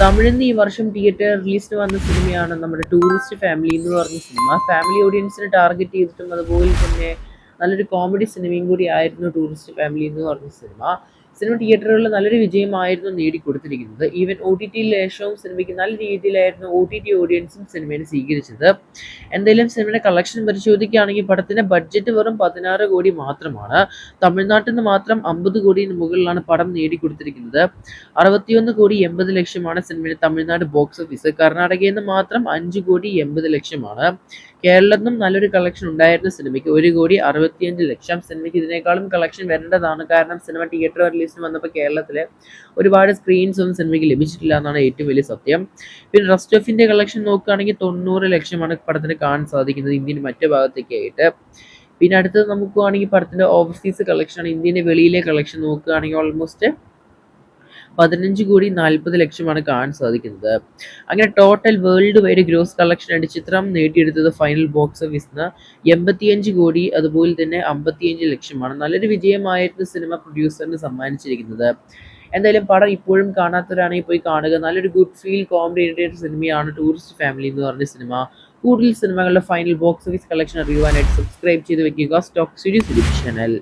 തമിഴിൽ ഈ വർഷം തിയേറ്റർ റിലീസിന് വന്ന സിനിമയാണ് നമ്മുടെ ടൂറിസ്റ്റ് ഫാമിലി എന്ന് പറഞ്ഞ സിനിമ. ഫാമിലി ഓഡിയൻസിനെ ടാർഗറ്റ് ചെയ്തിട്ടും അതുപോലെ തന്നെ നല്ലൊരു കോമഡി സിനിമയും കൂടി ആയിരുന്നു ടൂറിസ്റ്റ് ഫാമിലി എന്ന് പറഞ്ഞ സിനിമ. സിനിമ തിയേറ്ററുകളിൽ നല്ലൊരു വിജയമായിരുന്നു നേടിക്കൊടുത്തിരിക്കുന്നത്. ഈവൻ ഒ ടി ടിയിൽ ലേശവും സിനിമയ്ക്ക് നല്ല രീതിയിലായിരുന്നു ഒ ടി ടി ഓഡിയൻസും സിനിമയെ സ്വീകരിച്ചത്. എന്തായാലും സിനിമയുടെ കളക്ഷൻ പരിശോധിക്കുകയാണെങ്കിൽ പടത്തിന്റെ ബഡ്ജറ്റ് വെറും പതിനാറ് കോടി മാത്രമാണ്. തമിഴ്നാട്ടിൽ നിന്ന് മാത്രം അമ്പത് കോടിന് മുകളിലാണ് പടം നേടിക്കൊടുത്തിരിക്കുന്നത്. അറുപത്തിയൊന്ന് കോടി എൺപത് ലക്ഷമാണ് സിനിമയുടെ തമിഴ്നാട് ബോക്സ് ഓഫീസ് കർണാടകയിൽ നിന്ന് മാത്രം അഞ്ച് കോടി എൺപത് ലക്ഷമാണ്. കേരളത്തിൽ നിന്നും നല്ലൊരു കളക്ഷൻ ഉണ്ടായിരുന്ന സിനിമയ്ക്ക് ഒരു കോടി അറുപത്തിയഞ്ച് ലക്ഷം സിനിമയ്ക്ക് ഇതിനേക്കാളും കളക്ഷൻ വരേണ്ടതാണ്. കാരണം സിനിമ തിയേറ്റർ റിലീസിന് വന്നപ്പോൾ കേരളത്തിലെ ഒരുപാട് സ്ക്രീൻസ് ഒന്നും സിനിമയ്ക്ക് ലഭിച്ചിട്ടില്ല എന്നാണ് ഏറ്റവും വലിയ സത്യം. പിന്നെ റെസ്റ്റ് ഓഫ് ഇന്ത്യ കളക്ഷൻ നോക്കുകയാണെങ്കിൽ തൊണ്ണൂറ് ലക്ഷമാണ് പടത്തിന് കാണാൻ സാധിക്കുന്നത് ഇന്ത്യന്റെ മറ്റു ഭാഗത്തേക്കായിട്ട്. പിന്നെ അടുത്തത് നോക്കുകയാണെങ്കിൽ പടത്തിന്റെ ഓവർസീസ് കളക്ഷനാണ് ഇന്ത്യന്റെ വെളിയിലെ കളക്ഷൻ നോക്കുകയാണെങ്കിൽ ഓൾമോസ്റ്റ് പതിനഞ്ച് കോടി നാൽപ്പത് ലക്ഷമാണ് കാണാൻ സാധിക്കുന്നത്. അങ്ങനെ total world wide gross collection ആയിട്ട് ചിത്രം നേടിയെടുത്തത് ഫൈനൽ ബോക്സ് ഓഫീസിന് എൺപത്തിയഞ്ച് കോടി അതുപോലെ തന്നെ അമ്പത്തിയഞ്ച് ലക്ഷമാണ്. നല്ലൊരു വിജയമായിരുന്നു സിനിമ പ്രൊഡ്യൂസറിന് സമ്മാനിച്ചിരിക്കുന്നത്. എന്തായാലും പടം ഇപ്പോഴും കാണാത്തവരാണെങ്കിൽ പോയി കാണുക. നല്ലൊരു ഗുഡ് ഫീൽ കോമഡി ഒരു സിനിമയാണ് ടൂറിസ്റ്റ് ഫാമിലി എന്ന് പറഞ്ഞ സിനിമ കൂടുതൽ സിനിമകളുടെ ഫൈനൽ ബോക്സ് ഓഫീസ് കളക്ഷൻ അറിയുവാനായിട്ട് സബ്സ്ക്രൈബ് ചെയ്ത് വെക്കുക. Stock series channel